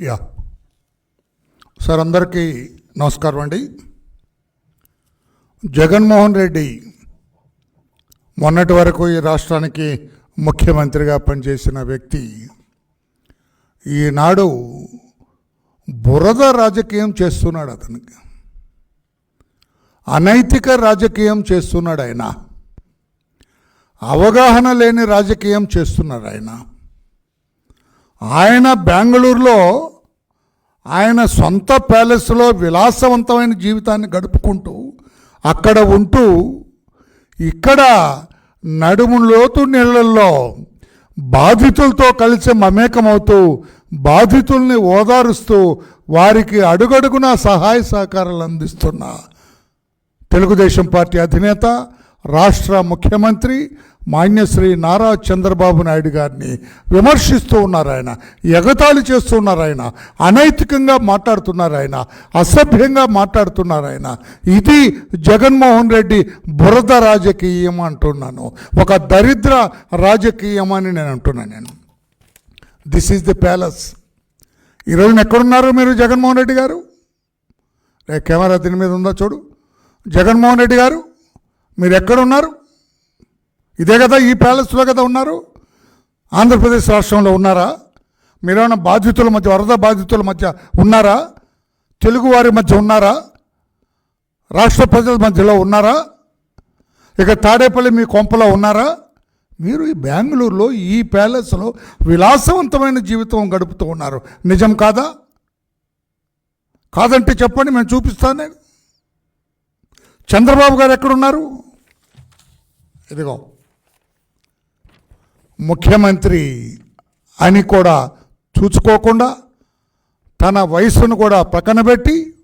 Yeah. Sir అందరికీ నమస్కారం అండి. జగన్మోహన్ రెడ్డి మొన్నటి వరకు ఈ రాష్ట్రానికి ముఖ్యమంత్రిగా పనిచేసిన వ్యక్తి. ఈనాడు బురద రాజకీయం చేస్తున్నాడు అతనికి. అనైతిక రాజకీయం చేస్తున్నాడు ఆయన. అవగాహన లేని రాజకీయం చేస్తున్నాడు ఆయన. ఆయన బెంగళూరులో ఆయన సొంత ప్యాలెస్లో విలాసవంతమైన జీవితాన్ని గడుపుకుంటూ అక్కడ ఉంటూ ఇక్కడ నడుము లోతు నీళ్ళల్లో బాధితులతో కలిసి మమేకమవుతూ బాధితుల్ని ఓదారుస్తూ వారికి అడుగడుగునా సహాయ సహకారాలు అందిస్తున్న తెలుగుదేశం పార్టీ అధినేత రాష్ట్ర ముఖ్యమంత్రి మాన్యశ్రీ నారా చంద్రబాబు నాయుడు గారిని విమర్శిస్తూ ఉన్నారు ఆయన ఎగతాళి చేస్తూ ఉన్నారు ఆయన అనైతికంగా మాట్లాడుతున్నారు ఆయన అసభ్యంగా మాట్లాడుతున్నారు ఆయన. ఇది జగన్మోహన్ రెడ్డి బురద రాజకీయం అంటున్నాను. ఒక దరిద్ర రాజకీయం అని నేను అంటున్నాను నేను. దిస్ ఈజ్ ది ప్యాలెస్ ఈరోజు ఎక్కడున్నారు మీరు జగన్మోహన్ రెడ్డి గారు? రే కెమెరా దీని మీద ఉందా చూడు. జగన్మోహన్ రెడ్డి గారు మీరు ఎక్కడున్నారు? ఇదే కదా ఈ ప్యాలెస్లో కదా ఉన్నారు? ఆంధ్రప్రదేశ్ రాష్ట్రంలో ఉన్నారా? మీరేమైనా బాధితుల మధ్య వరద బాధితుల మధ్య ఉన్నారా? తెలుగువారి మధ్య ఉన్నారా? రాష్ట్ర ప్రజల మధ్యలో ఉన్నారా? ఇక తాడేపల్లి మీ కొంపలో ఉన్నారా? మీరు ఈ బెంగళూరులో ఈ ప్యాలెస్లో విలాసవంతమైన జీవితం గడుపుతూ ఉన్నారు. నిజం కాదా? కాదంటే చెప్పండి మేము చూపిస్తాను. నేను చంద్రబాబు గారు ఎక్కడున్నారు? ఇదిగో. ముఖ్యమంత్రి అని కూడా చూచుకోకుండా తన వయసును కూడా పక్కన పెట్టి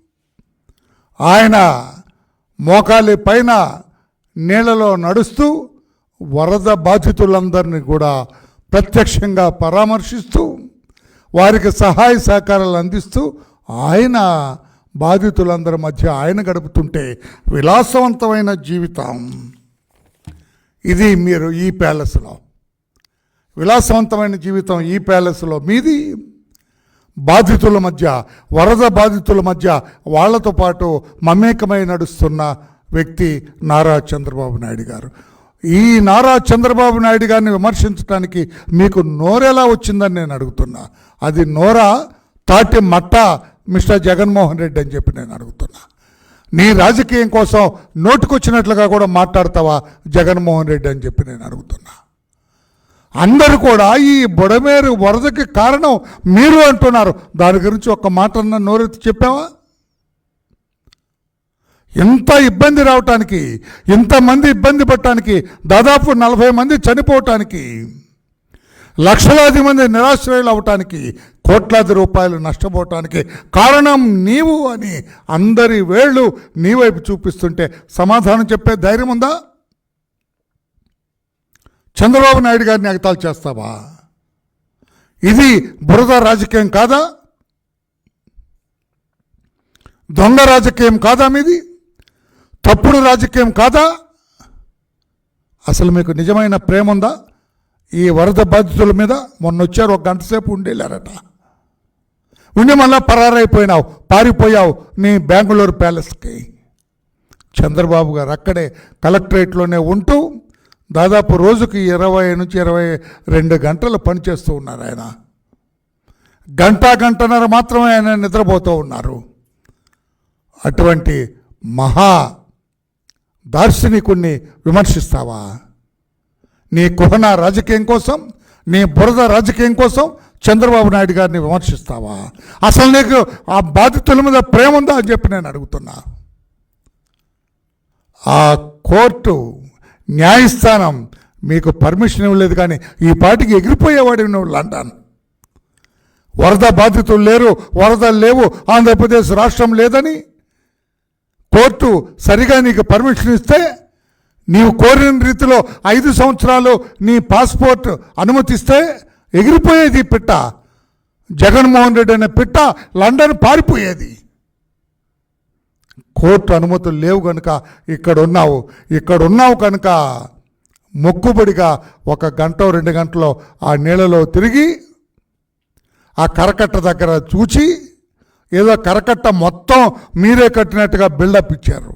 ఆయన మోకాలి పైన నీళ్ళలో నడుస్తూ వరద బాధితులందరినీ కూడా ప్రత్యక్షంగా పరామర్శిస్తూ వారికి సహాయ సహకారాలు అందిస్తూ ఆయన బాధితులందరి మధ్య ఆయన గడుపుతుంటే విలాసవంతమైన జీవితం. ఇది మీరు ఈ ప్యాలెస్లో. విలాసవంతమైన జీవితం ఈ ప్యాలెస్లో. మీది బాధితుల మధ్య వరద బాధితుల మధ్య వాళ్ళతో పాటు మమేకమై నడుస్తున్న వ్యక్తి నారా చంద్రబాబు నాయుడు గారు. ఈ నారా చంద్రబాబు నాయుడు గారిని విమర్శించడానికి మీకు నోరెలా వచ్చిందని నేను అడుగుతున్నా. అది నోరా తాటి మట్ట మిస్టర్ జగన్మోహన్ రెడ్డి అని చెప్పి నేను అడుగుతున్నా. నీ రాజకీయం కోసం నోటుకొచ్చినట్లుగా కూడా మాట్లాడతావా జగన్మోహన్ రెడ్డి అని చెప్పి నేను అడుగుతున్నా. అందరూ కూడా ఈ బుడమేరు వరదకి కారణం మీరు అంటున్నారు. దాని గురించి ఒక మాట అన్న నోరెత్తి చెప్పావా? ఇంత ఇబ్బంది రావటానికి ఇంతమంది ఇబ్బంది పడటానికి దాదాపు నలభై మంది చనిపోవటానికి లక్షలాది మంది నిరాశ్రయులు అవటానికి కోట్లాది రూపాయలు నష్టపోవటానికి కారణం నీవు అని అందరి వేళ్ళు నీ వైపు చూపిస్తుంటే సమాధానం చెప్పే ధైర్యం ఉందా? చంద్రబాబు నాయుడు గారిని ఎగతాలు చేస్తావా? ఇది బురద రాజకీయం కాదా? దొంగ రాజకీయం కాదా మీది? తప్పుడు రాజకీయం కాదా? అసలు మీకు నిజమైన ప్రేమ ఉందా? ఈ వరద బాధితుల మీద మొన్న వచ్చారు ఒక గంట సేపు ఉండేళ్ళారట ఉండి మళ్ళా పరారైపోయినావు పారిపోయావు నీ బెంగళూరు ప్యాలెస్కి. చంద్రబాబు గారు అక్కడే కలెక్టరేట్లోనే ఉంటూ దాదాపు రోజుకి ఇరవై నుంచి ఇరవై రెండు గంటలు పనిచేస్తూ ఉన్నారు ఆయన. గంట గంటన్నర మాత్రమే ఆయన నిద్రపోతూ ఉన్నారు. అటువంటి మహా దార్శనికుణ్ణి విమర్శిస్తావా? నీ కుహన రాజకీయం కోసం నీ బురద రాజకీయం కోసం చంద్రబాబు నాయుడు గారిని విమర్శిస్తావా? అసలు నీకు ఆ బాధితుల మీద ప్రేమ ఉందా అని చెప్పి నేను అడుగుతున్నా. ఆ కోర్టు న్యాయస్థానం మీకు పర్మిషన్ ఇవ్వలేదు కానీ ఈ పాటికి ఎగిరిపోయేవాడివి నువ్వు లండన్ వరద బాధితులు లేరు వరదలు లేవు ఆంధ్రప్రదేశ్ రాష్ట్రం లేదని కోర్టు సరిగా నీకు పర్మిషన్ ఇస్తే నీవు కోరిన రీతిలో ఐదు సంవత్సరాలు నీ పాస్పోర్ట్ అనుమతిస్తే ఎగిరిపోయేది ఈ పిట్ట. జగన్మోహన్ రెడ్డి అనే పిట్ట లండన్ పారిపోయేది. కోర్టు అనుమతులు లేవు కనుక ఇక్కడ ఉన్నావు ఇక్కడ ఉన్నావు కనుక మొక్కుబడిగా ఒక గంట రెండు గంటలో ఆ నీళ్ళలో తిరిగి ఆ కరకట్ట దగ్గర చూచి ఏదో కరకట్ట మొత్తం మీరే కట్టినట్టుగా బిల్డప్ ఇచ్చారు.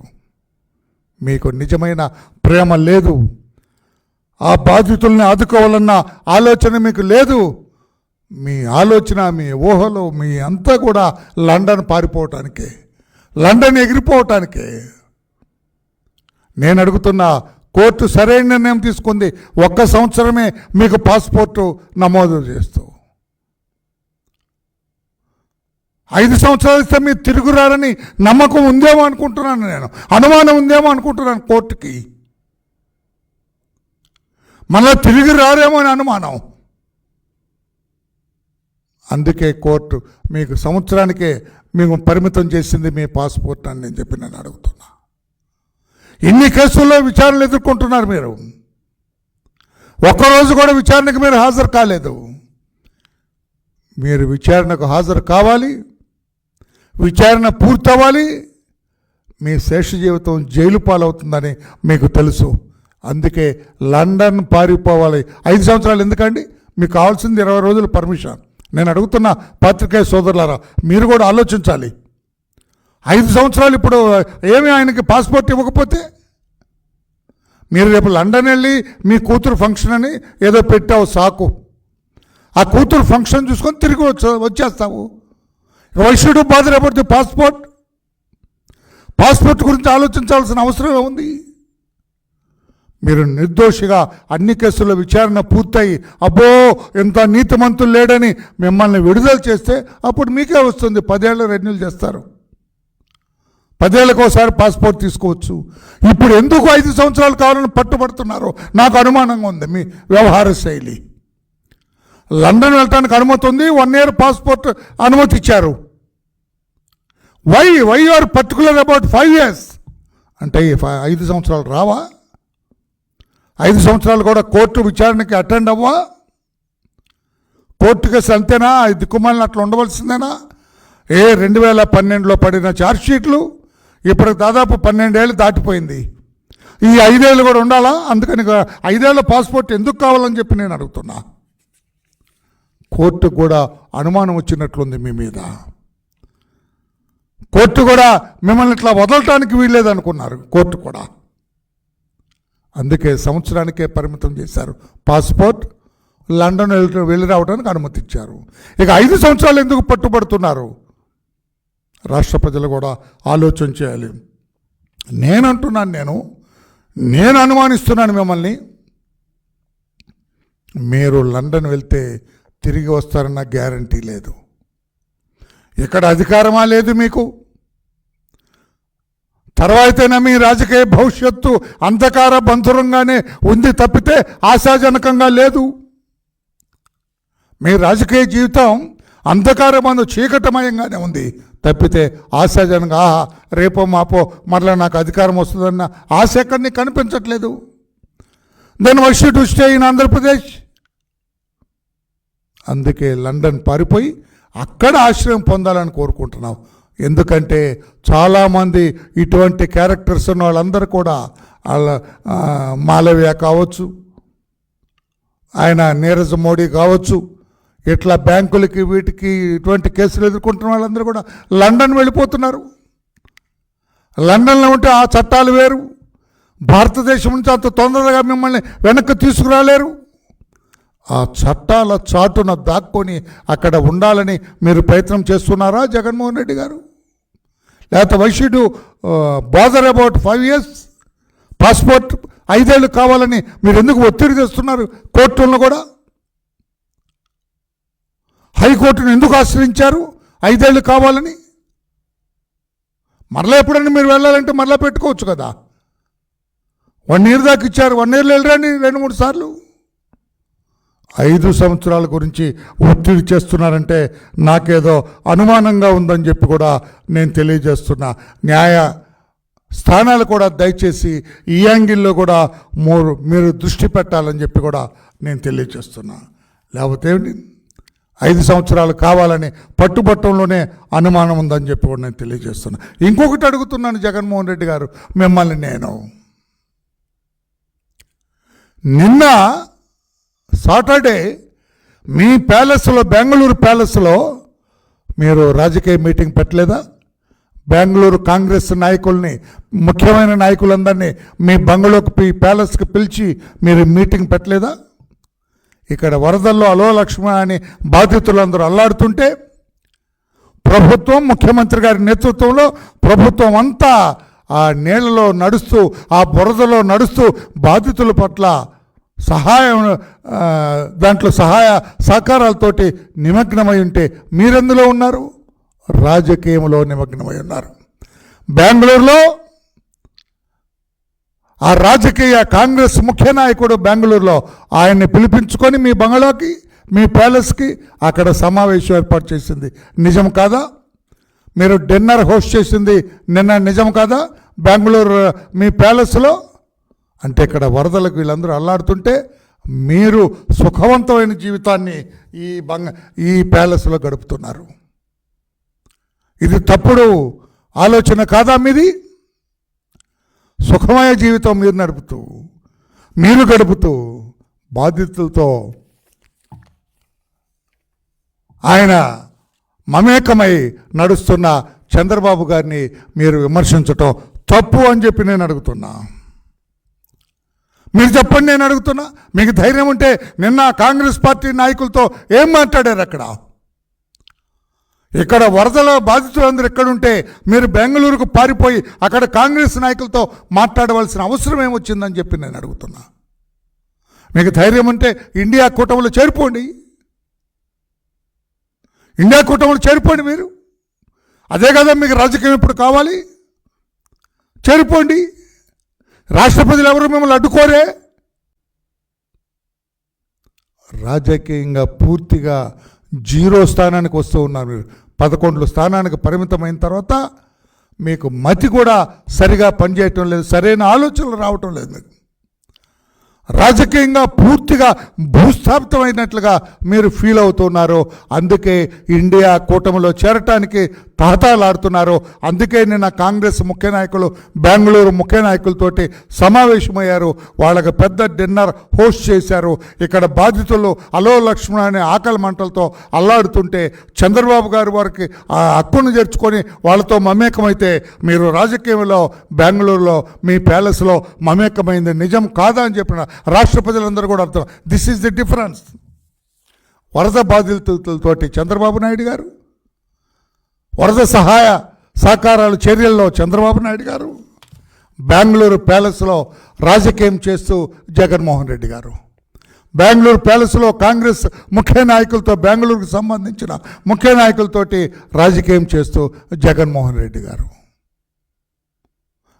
మీకు నిజమైన ప్రేమ లేదు. ఆ బాధితుల్ని ఆదుకోవాలన్న ఆలోచన మీకు లేదు. మీ ఆలోచన మీ ఊహలు మీ అంతా కూడా లండన్ పారిపోవటానికే. లండన్ ఎగిరిపోవటానికి నేను అడుగుతున్న కోర్టు సరైన నిర్ణయం తీసుకుంది. ఒక్క సంవత్సరమే మీకు పాస్పోర్టు నమోదు చేస్తూ. ఐదు సంవత్సరాలు ఇస్తే మీరు తిరుగురారని నమ్మకం ఉందేమో అనుకుంటున్నాను నేను. అనుమానం ఉందేమో అనుకుంటున్నాను కోర్టుకి. మళ్ళీ తిరిగి రారేమో అని అనుమానం. అందుకే కోర్టు మీకు సంవత్సరానికే మేము పరిమితం చేసింది మీ పాస్పోర్ట్ అని నేను చెప్పి నేను అడుగుతున్నా. ఇన్ని కేసుల్లో విచారణలు ఎదుర్కొంటున్నారు మీరు? ఒక్కరోజు కూడా విచారణకు మీరు హాజరు కాలేదు. మీరు విచారణకు హాజరు కావాలి విచారణ పూర్తవ్వాలి మీ శేష జీవితం జైలు పాలవుతుందని మీకు తెలుసు. అందుకే లండన్ పారిపోవాలి. ఐదు సంవత్సరాలు ఎందుకండి? మీకు కావాల్సింది ఇరవై రోజులు పర్మిషన్. నేను అడుగుతున్న పత్రికే సోదరులారా మీరు కూడా ఆలోచించాలి. ఐదు సంవత్సరాలు ఇప్పుడు ఏమి ఆయనకి పాస్పోర్ట్ ఇవ్వకపోతే? మీరు రేపు లండన్ వెళ్ళి మీ కూతురు ఫంక్షన్ అని ఏదో పెట్టావు సాకు. ఆ కూతురు ఫంక్షన్ చూసుకొని తిరిగి వచ్చే వచ్చేస్తావు. వైశ్యుడు రేపటి పాస్పోర్ట్. పాస్పోర్ట్ గురించి ఆలోచించాల్సిన అవసరం ఉంది మీరు నిర్దోషిగా అన్ని కేసుల విచారణ పూర్తయి అబ్బో ఎంత నీతిమంతులు లేడని మిమ్మల్ని విడుదల చేస్తే అప్పుడు మీకే వస్తుంది. పదేళ్ళు రెన్యూల్ చేస్తారు. పదేళ్ళకి ఒకసారి పాస్పోర్ట్ తీసుకోవచ్చు. ఇప్పుడు ఎందుకు ఐదు సంవత్సరాలు కావాలని పట్టుబడుతున్నారు? నాకు అనుమానంగా ఉంది మీ వ్యవహార శైలి. లండన్ వెళ్ళటానికి అనుమతి ఉంది వన్ ఇయర్ పాస్పోర్ట్ అనుమతి ఇచ్చారు. Why why are particular about five years? అంటే ఐదు సంవత్సరాలు రావా? ఐదు సంవత్సరాలు కూడా కోర్టు విచారణకి అటెండ్ అవ్వా? కోర్టు కేసు అంతేనా? దిక్కుమాలిన అట్లా ఉండవలసిందేనా? ఏ రెండు వేల పన్నెండులో పడిన ఛార్జ్షీట్లు ఇప్పుడు దాదాపు పన్నెండేళ్ళు దాటిపోయింది. ఈ ఐదేళ్ళు కూడా ఉండాలా? అందుకని ఐదేళ్ళ పాస్పోర్ట్ ఎందుకు కావాలని చెప్పి నేను అడుగుతున్నా. కోర్టు కూడా అనుమానం వచ్చినట్లుంది మీ మీద. కోర్టు కూడా మిమ్మల్ని ఇట్లా వదలటానికి వీల్లేదనుకున్నారు. కోర్టు కూడా. అందుకే సంవత్సరానికే పరిమితం చేశారు. పాస్పోర్ట్ లండన్ వెళ్ళి వెళ్ళి రావడానికి అనుమతి ఇచ్చారు ఇక ఐదు సంవత్సరాలు ఎందుకు పట్టుబడుతున్నారు? రాష్ట్ర ప్రజలు కూడా ఆలోచన చేయాలి. నేను అంటున్నాను నేను నేను అనుమానిస్తున్నాను మిమ్మల్ని. మీరు లండన్ వెళ్తే తిరిగి వస్తారన్న గ్యారంటీ లేదు. ఇక్కడ అధికారమా లేదు మీకు? తర్వాతైనా మీ రాజకీయ భవిష్యత్తు అంధకార బంధురంగానే ఉంది తప్పితే ఆశాజనకంగా లేదు. మీ రాజకీయ జీవితం అంధకారమందు చీకటమయంగానే ఉంది తప్పితే ఆశాజనంగా ఆహా రేపో మాపో మరలా నాకు అధికారం వస్తుందన్న ఆశ ఎక్కడిని కనిపించట్లేదు. Then Varshi to stay in Andhra Pradesh అందుకే లండన్ పారిపోయి అక్కడ ఆశ్రయం పొందాలని కోరుకుంటున్నాం ఎందుకంటే చాలామంది ఇటువంటి క్యారెక్టర్స్ ఉన్న వాళ్ళందరూ కూడా వాళ్ళ మాలవ్య కావచ్చు ఆయన నీరజ్ మోడీ కావచ్చు ఇట్లా బ్యాంకులకి వీటికి ఇటువంటి కేసులు ఎదుర్కొంటున్న వాళ్ళందరూ కూడా లండన్ వెళ్ళిపోతున్నారు. లండన్లో ఉంటే ఆ చట్టాలు వేరు. భారతదేశం నుంచి అంత తొందరగా మిమ్మల్ని వెనక్కి తీసుకురాలేరు. ఆ చట్టాల చాటున దాక్కొని అక్కడ ఉండాలని మీరు ప్రయత్నం చేస్తున్నారా జగన్మోహన్ రెడ్డి గారు? లేకపోతే వైశ్యుడు bother about five years passport ఐదేళ్ళు కావాలని మీరు ఎందుకు ఒత్తిడి తెస్తున్నారు కోర్టులను కూడా? హైకోర్టును ఎందుకు ఆశ్రయించారు ఐదేళ్ళు కావాలని? మరలా ఎప్పుడైనా మీరు వెళ్ళాలంటే మరలా పెట్టుకోవచ్చు కదా. వన్ ఇయర్ దాకా ఇచ్చారు వన్ ఇయర్లో వెళ్ళరండి రెండు మూడు సార్లు. ఐదు సంవత్సరాల గురించి ఒత్తిడి చేస్తున్నారంటే నాకేదో అనుమానంగా ఉందని చెప్పి కూడా నేను తెలియజేస్తున్నా. న్యాయ స్థానాలు కూడా దయచేసి ఈ యాంగిల్లో కూడా మూరు మీరు దృష్టి పెట్టాలని చెప్పి కూడా నేను తెలియజేస్తున్నా. లేకపోతే ఐదు సంవత్సరాలు కావాలని పట్టుబట్టంలోనే అనుమానం ఉందని చెప్పి కూడా నేను తెలియజేస్తున్నా. ఇంకొకటి అడుగుతున్నాను జగన్మోహన్ రెడ్డి గారు మిమ్మల్ని నేను. నిన్న సాటర్డే మీ ప్యాలెస్లో బెంగళూరు ప్యాలెస్లో మీరు రాజకీయ మీటింగ్ పెట్టలేదా? బెంగళూరు కాంగ్రెస్ నాయకుల్ని ముఖ్యమైన నాయకులందరినీ మీ బంగళూరుకు పి ప్యాలెస్కి పిలిచి మీరు మీటింగ్ పెట్టలేదా? ఇక్కడ వరదల్లో అలో లక్ష్మణ అని బాధితులందరూ అల్లాడుతుంటే ప్రభుత్వం ముఖ్యమంత్రి గారి నేతృత్వంలో ప్రభుత్వం అంతా ఆ నీళ్ళలో నడుస్తూ ఆ బురదలో నడుస్తూ బాధితుల పట్ల సహాయం దాంట్లో సహాయ సహకారాలతోటి నిమగ్నమై ఉంటే మీరెందులో ఉన్నారు? రాజకీయంలో నిమగ్నమై ఉన్నారు. బెంగళూరులో ఆ రాజకీయ కాంగ్రెస్ ముఖ్య నాయకుడు బెంగళూరులో ఆయన్ని పిలిపించుకొని మీ బంగళాకి మీ ప్యాలెస్కి అక్కడ సమావేశం ఏర్పాటు చేసింది. నిజం కాదా? మీరు డిన్నర్ హోస్ట్ చేసింది నిన్న నిజం కాదా? బెంగళూరు మీ ప్యాలెస్లో అంటే ఇక్కడ వరదలకు వీళ్ళందరూ అల్లాడుతుంటే మీరు సుఖవంతమైన జీవితాన్ని ఈ బంగ ఈ ప్యాలెస్లో గడుపుతున్నారు. ఇది తప్పుడు ఆలోచన కాదా మీది? సుఖమయ జీవితం మీరు నడుపుతూ మీరు గడుపుతూ బాధితులతో ఆయన మమేకమై నడుస్తున్న చంద్రబాబు గారిని మీరు విమర్శించటం తప్పు అని చెప్పి నేను అడుగుతున్నా. మీరు చెప్పండి నేను అడుగుతున్నా. మీకు ధైర్యం ఉంటే నిన్న కాంగ్రెస్ పార్టీ నాయకులతో ఏం మాట్లాడారు అక్కడ? ఇక్కడ వరదల బాధితులందరూ ఎక్కడుంటే మీరు బెంగళూరుకు పారిపోయి అక్కడ కాంగ్రెస్ నాయకులతో మాట్లాడవలసిన అవసరం ఏమొచ్చిందని చెప్పి నేను అడుగుతున్నా. మీకు ధైర్యం ఉంటే ఇండియా కూటమిలో చేరిపోండి. ఇండియా కూటమిలో చేరిపోండి మీరు. అదే కదా మీకు రాజకీయం ఇప్పుడు కావాలి. చేరిపోండి. రాష్ట్రపతులు ఎవరు మిమ్మల్ని అడ్డుకోరే? రాజకీయంగా పూర్తిగా జీరో స్థానానికి వస్తూ ఉన్నారు మీరు. పదకొండు స్థానానికి పరిమితమైన తర్వాత మీకు మతి కూడా సరిగా పనిచేయటం లేదు సరైన ఆలోచనలు రావటం లేదు మీకు రాజకీయంగా పూర్తిగా భూస్థాపితమైనట్లుగా మీరు ఫీల్ అవుతున్నారు అందుకే ఇండియా కూటమిలో చేరటానికి తహతాలాడుతున్నారు అందుకే నిన్న కాంగ్రెస్ ముఖ్య నాయకులు బెంగళూరు ముఖ్య నాయకులతోటి సమావేశమయ్యారు వాళ్ళకి పెద్ద డిన్నర్ హోస్ట్ చేశారు. ఇక్కడ బాధితులు అలో లక్ష్మణ అనే ఆకలి మంటలతో అల్లాడుతుంటే చంద్రబాబు గారు వారికి ఆ హక్కును చేర్చుకొని వాళ్ళతో మమేకమైతే మీరు రాజకీయంలో బెంగళూరులో మీ ప్యాలెస్లో మమేకమైంది నిజం కాదా అని చెప్పిన రాష్ట్ర ప్రజలందరూ కూడా అర్థం. దిస్ ఈజ్ ది డిఫరెన్స్ వరద బాధితులతోటి చంద్రబాబు నాయుడు గారు వరద సహాయ సహకారాలు చర్యల్లో చంద్రబాబు నాయుడు గారు బెంగళూరు ప్యాలెస్లో రాజకీయం చేస్తూ జగన్మోహన్ రెడ్డి గారు. బెంగళూరు ప్యాలెస్లో కాంగ్రెస్ ముఖ్య నాయకులతో బెంగళూరుకు సంబంధించిన ముఖ్య నాయకులతోటి రాజకీయం చేస్తూ జగన్మోహన్ రెడ్డి గారు.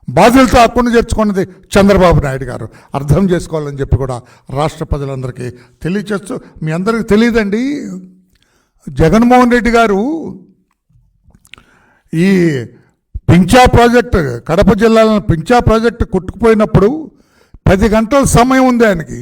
బాధ్యులతో హక్కును చేర్చుకున్నది చంద్రబాబు నాయుడు గారు. అర్థం చేసుకోవాలని చెప్పి కూడా రాష్ట్ర ప్రజలందరికీ తెలియచేస్తూ మీ అందరికీ తెలియదండి. జగన్మోహన్ రెడ్డి గారు ఈ పించా ప్రాజెక్టు కడప జిల్లాలో పింఛా ప్రాజెక్టు కొట్టుకుపోయినప్పుడు పది గంటల సమయం ఉంది ఆయనకి.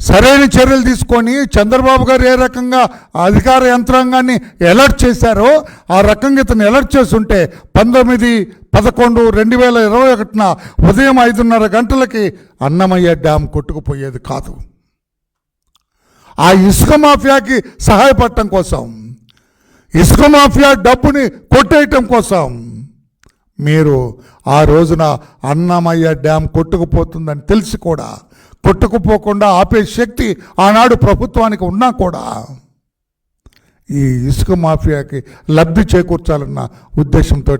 సరైన చర్యలు తీసుకొని చంద్రబాబు గారు ఏ రకంగా అధికార యంత్రాంగాన్ని అలర్ట్ చేశారో ఆ రకంగా ఇతను అలర్ట్ చేస్తుంటే పంతొమ్మిది పదకొండు రెండు వేల ఇరవై ఒకటిన ఉదయం ఐదున్నర గంటలకి అన్నమయ్య డ్యామ్ కొట్టుకుపోయేది కాదు. ఆ ఇసుక మాఫియాకి సహాయపడటం కోసం ఇసుక మాఫియా డబ్బుని కొట్టేయటం కోసం మీరు ఆ రోజున అన్నమయ్య డ్యామ్ కొట్టుకుపోతుందని తెలిసి కూడా కొట్టుకుపోకుండా ఆపే శక్తి ఆనాడు ప్రభుత్వానికి ఉన్నా కూడా ఈ ఇసుక మాఫియాకి లబ్ధి చేకూర్చాలన్న ఉద్దేశంతో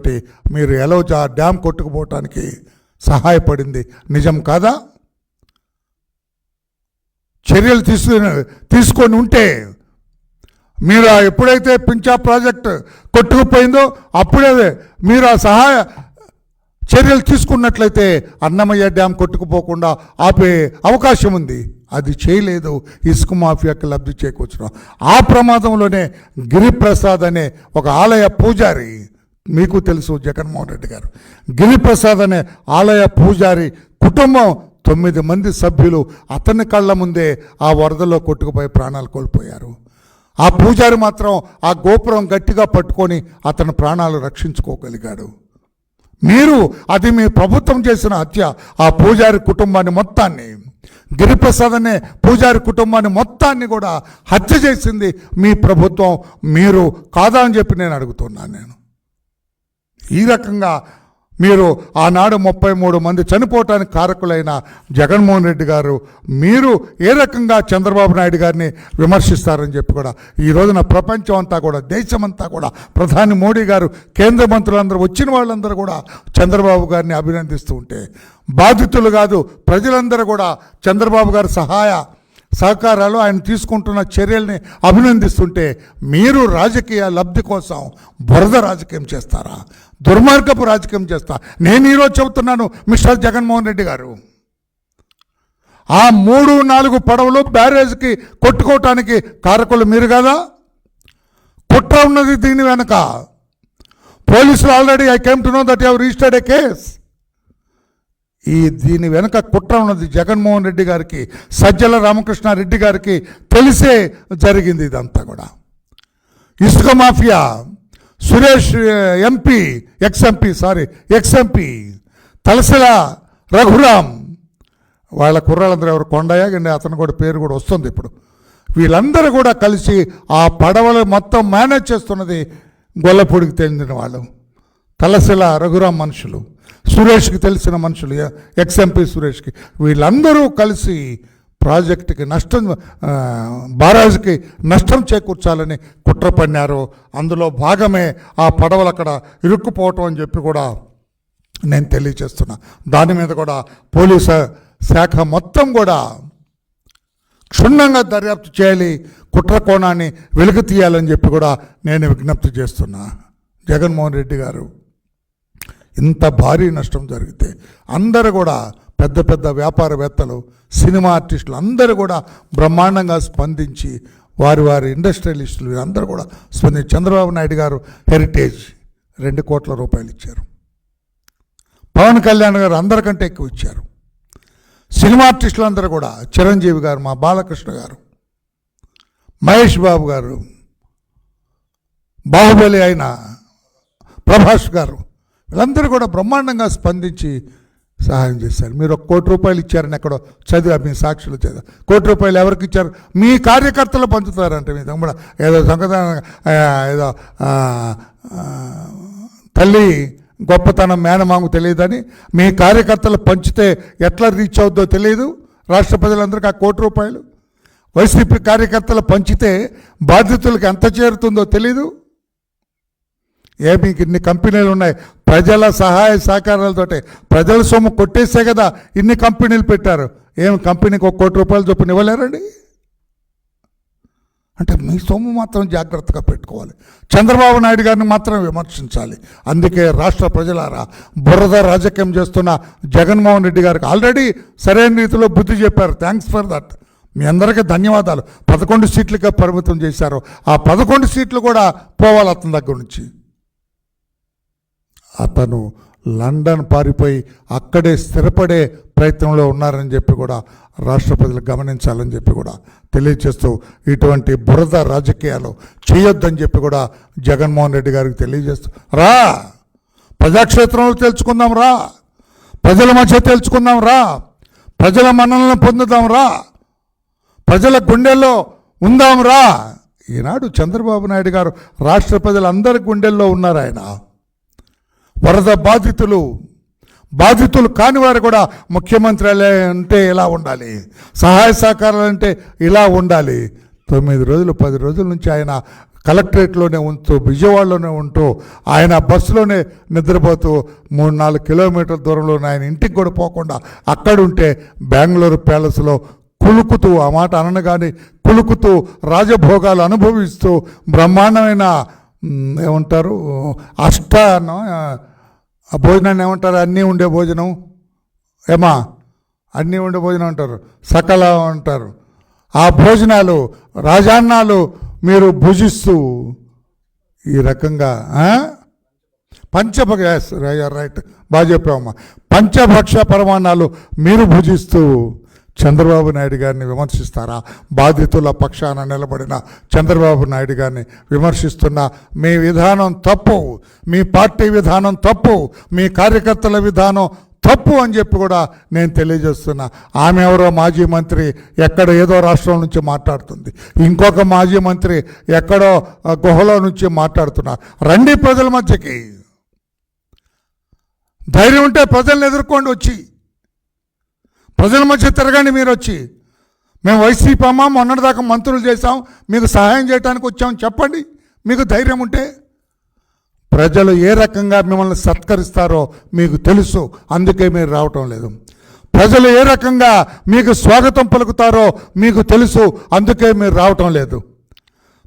మీరు ఎలా ఆ డ్యామ్ కొట్టుకుపోవటానికి సహాయపడింది. నిజం కాదా? చర్యలు తీసుకుని తీసుకొని ఉంటే మీరు ఎప్పుడైతే పించా ప్రాజెక్ట్ కొట్టుకుపోయిందో అప్పుడే మీరు ఆ సహాయ చర్యలు తీసుకున్నట్లయితే అన్నమయ్య డ్యామ్ కొట్టుకుపోకుండా ఆపే అవకాశం ఉంది. అది చేయలేదు. ఇసుక మాఫియాకి లబ్ధి చేకూర్చడం ఆ ప్రమాదంలోనే గిరిప్రసాద్ అనే ఒక ఆలయ పూజారి మీకు తెలుసు జగన్మోహన్ రెడ్డి గారు. గిరిప్రసాద్ అనే ఆలయ పూజారి కుటుంబం తొమ్మిది మంది సభ్యులు అతని కళ్ళ ముందే ఆ వరదలో కొట్టుకుపోయి ప్రాణాలు కోల్పోయారు. ఆ పూజారి మాత్రం ఆ గోపురం గట్టిగా పట్టుకొని అతని ప్రాణాలు రక్షించుకోగలిగాడు. మీరు అది మీ ప్రభుత్వం చేసిన హత్య ఆ పూజారి కుటుంబాన్ని మొత్తాన్ని గిరిప్రసాద్ అనే పూజారి కుటుంబాన్ని మొత్తాన్ని కూడా హత్య చేసింది మీ ప్రభుత్వం మీరు కాదా అని చెప్పి నేను అడుగుతున్నాను నేను. ఈ రకంగా మీరు ఆనాడు ముప్పై మూడు మంది చనిపోవటానికి కారకులైన జగన్మోహన్ రెడ్డి గారు మీరు ఏ రకంగా చంద్రబాబు నాయుడు గారిని విమర్శిస్తారని చెప్పి కూడా ఈ రోజున ప్రపంచం అంతా కూడా దేశమంతా కూడా ప్రధాని మోడీ గారు కేంద్ర మంత్రులందరూ వచ్చిన వాళ్ళందరూ కూడా చంద్రబాబు గారిని అభినందిస్తూ ఉంటే బాధితులు కాదు ప్రజలందరూ కూడా చంద్రబాబు గారి సహాయ సహకారాలు ఆయన తీసుకుంటున్న చర్యల్ని అభినందిస్తుంటే మీరు రాజకీయ లబ్ధి కోసం బురద రాజకీయం చేస్తారా? దుర్మార్గపు రాజకీయం చేస్తా. నేను ఈరోజు చెబుతున్నాను మిస్టర్ జగన్మోహన్ రెడ్డి గారు. ఆ మూడు నాలుగు పడవలు బ్యారేజ్కి కొట్టుకోవటానికి కారకులు మీరు కదా? కుట్ర ఉన్నది దీని వెనక. పోలీసులు already I came to know that you registered a case. ఈ దీని వెనుక కుట్ర ఉన్నది జగన్మోహన్ రెడ్డి గారికి సజ్జల రామకృష్ణారెడ్డి గారికి తెలిసే జరిగింది ఇదంతా కూడా. ఇసుక mafia. Suresh MP ex MP sorry ex MP Talasila Raghuram వాళ్ళ కుర్రాళ్ళందరూ ఎవరు? కొండయ్య అతను కూడా పేరు కూడా వస్తుంది ఇప్పుడు. వీళ్ళందరూ కూడా కలిసి ఆ పడవలు మొత్తం మేనేజ్ చేస్తున్నది గొల్లపూడికి చెందిన వాళ్ళు. తలసిల రఘురామ్ మనుషులు. సురేష్కి తెలిసిన మనుషులు ఎక్స్ఎంపీ సురేష్కి. వీళ్ళందరూ కలిసి ప్రాజెక్టుకి నష్టం బారాజుకి నష్టం చేకూర్చాలని కుట్ర పన్నారు అందులో భాగమే ఆ పడవలు అక్కడ ఇరుక్కుపోవటం అని చెప్పి కూడా నేను తెలియచేస్తున్నా దాని మీద కూడా పోలీసు శాఖ మొత్తం కూడా క్షుణ్ణంగా దర్యాప్తు చేయాలి కుట్ర కోణాన్ని వెలుగు తీయాలని చెప్పి కూడా నేను విజ్ఞప్తి చేస్తున్నా. జగన్మోహన్ రెడ్డి గారు ఇంత భారీ నష్టం జరిగితే అందరూ కూడా పెద్ద పెద్ద వ్యాపారవేత్తలు సినిమా ఆర్టిస్టులు అందరూ కూడా బ్రహ్మాండంగా స్పందించి వారి వారి ఇండస్ట్రియలిస్టులు అందరూ కూడా స్పందించి చంద్రబాబు నాయుడు గారు హెరిటేజ్ రెండు కోట్ల రూపాయలు ఇచ్చారు. పవన్ కళ్యాణ్ గారు అందరికంటే ఎక్కువ ఇచ్చారు. సినిమా ఆర్టిస్టులు అందరూ కూడా చిరంజీవి గారు మా బాలకృష్ణ గారు మహేష్ బాబు గారు బాహుబలి అయిన ప్రభాస్ గారు వీళ్ళందరూ కూడా బ్రహ్మాండంగా స్పందించి సహాయం చేశారు. మీరు ఒక కోటి రూపాయలు ఇచ్చారని ఎక్కడో చదివా మీ సాక్షులు చదివా. కోటి రూపాయలు ఎవరికి ఇచ్చారు? మీ కార్యకర్తలు పంచుతారంటే మీ తమ్ముడు. ఏదో సంగతి ఏదో తల్లి గొప్పతనం మేనమాము తెలియదని మీ కార్యకర్తలు పంచితే ఎట్లా రీచ్ అవుద్దో తెలియదు. రాష్ట్ర ప్రజలందరికీ ఆ కోటి రూపాయలు. వైసీపీ కార్యకర్తలు పంచితే బాధితులకు ఎంత చేరుతుందో తెలీదు. ఏ మీకు ఇన్ని కంపెనీలు ఉన్నాయి. ప్రజల సహాయ సహకారాలతోటి. ప్రజల సొమ్ము కొట్టేసే కదా ఇన్ని కంపెనీలు పెట్టారు. ఏం కంపెనీకి ఒక కోటి రూపాయలు చొప్పున ఇవ్వలేరండి? అంటే మీ సొమ్ము మాత్రం జాగ్రత్తగా పెట్టుకోవాలి. చంద్రబాబు నాయుడు గారిని మాత్రం విమర్శించాలి. అందుకే రాష్ట్ర ప్రజలారా బురద రాజకీయం చేస్తున్న జగన్మోహన్ రెడ్డి గారికి ఆల్రెడీ సరైన రీతిలో బుద్ధి చెప్పారు. Thanks for that. మీ అందరికీ ధన్యవాదాలు. పదకొండు సీట్లుగా పరిమితం చేశారు. ఆ పదకొండు సీట్లు కూడా పోవాలి అతని దగ్గర నుంచి. అతను లండన్ పారిపోయి అక్కడే స్థిరపడే ప్రయత్నంలో ఉన్నారని చెప్పి కూడా రాష్ట్ర ప్రజలు గమనించాలని చెప్పి కూడా తెలియజేస్తూ ఇటువంటి బురద రాజకీయాలు చేయొద్దని చెప్పి కూడా జగన్మోహన్ రెడ్డి గారికి తెలియజేస్తూ రా! ప్రజాక్షేత్రంలో తెలుసుకుందాం రా! ప్రజల మధ్య తెలుసుకుందాం రా! ప్రజల మన్నలను పొందుదాం రా! ప్రజల గుండెల్లో ఉందాం రా! ఈనాడు చంద్రబాబు నాయుడు గారు రాష్ట్ర ప్రజలందరి గుండెల్లో ఉన్నారు ఆయన వరద బాధితులు బాధితులు కాని వారు కూడా ముఖ్యమంత్రి అంటే ఇలా ఉండాలి. సహాయ సహకారాలు అంటే ఇలా ఉండాలి. తొమ్మిది రోజులు పది రోజుల నుంచి ఆయన కలెక్టరేట్లోనే ఉంటూ విజయవాడలోనే ఉంటూ ఆయన బస్సులోనే నిద్రపోతూ మూడు నాలుగు కిలోమీటర్ల దూరంలో ఆయన ఇంటికి కూడా పోకుండా అక్కడుంటే బెంగళూరు ప్యాలెస్లో కులుకుతూ ఆ మాట అనగానే కులుకుతూ రాజభోగాలు అనుభవిస్తూ బ్రహ్మాండమైన ఏమంటారు అష్ట ఆ భోజనాన్ని ఏమంటారు? అన్నీ ఉండే భోజనం. ఏమా? అన్నీ ఉండే భోజనం అంటారు. సకల అంటారు. ఆ భోజనాలు రాజాన్నాలు మీరు భుజిస్తూ ఈ రకంగా పంచభక్ష రైట్ బాగా చెప్పావమ్మా. పంచభక్ష పరమాణాలు మీరు భుజిస్తూ చంద్రబాబు నాయుడు గారిని విమర్శిస్తారా? బాధితుల పక్షాన నిలబడిన చంద్రబాబు నాయుడు గారిని విమర్శిస్తున్న మీ విధానం తప్పు మీ పార్టీ విధానం తప్పు మీ కార్యకర్తల విధానం తప్పు అని చెప్పి కూడా నేను తెలియజేస్తున్నా. ఆమె ఎవరో మాజీ మంత్రి ఎక్కడ ఏదో రాష్ట్రం నుంచి మాట్లాడుతుంది. ఇంకొక మాజీ మంత్రి ఎక్కడో గుహలో నుంచి మాట్లాడుతున్నారు. రండి ప్రజల మధ్యకి. ధైర్యం ఉంటే ప్రజల్ని ఎదుర్కోండి వచ్చి. ప్రజల మధ్య తిరగండి మీరు వచ్చి. మేము వైసీపీ అమ్మ మొన్నటిదాకా మంత్రులు చేశాం. మీకు సహాయం చేయడానికి వచ్చాం. చెప్పండి. మీకు ధైర్యం ఉంటే. ప్రజలు ఏ రకంగా మిమ్మల్ని సత్కరిస్తారో మీకు తెలుసు. అందుకే మీరు రావటం లేదు. ప్రజలు ఏ రకంగా మీకు స్వాగతం పలుకుతారో మీకు తెలుసు. అందుకే మీరు రావటం లేదు.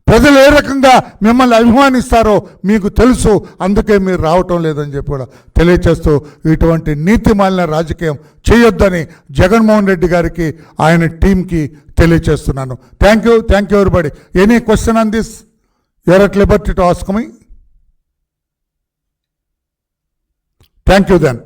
ప్రజలు ఏ రకంగా మిమ్మల్ని అభిమానిస్తారో మీకు తెలుసు. అందుకే మీరు రావటం లేదని చెప్పి కూడా తెలియచేస్తూ ఇటువంటి నీతి మాలిన రాజకీయం చేయొద్దని జగన్మోహన్ రెడ్డి గారికి ఆయన టీంకి తెలియచేస్తున్నాను. Thank you thank you everybody any question on this you are at liberty to ask me thank you then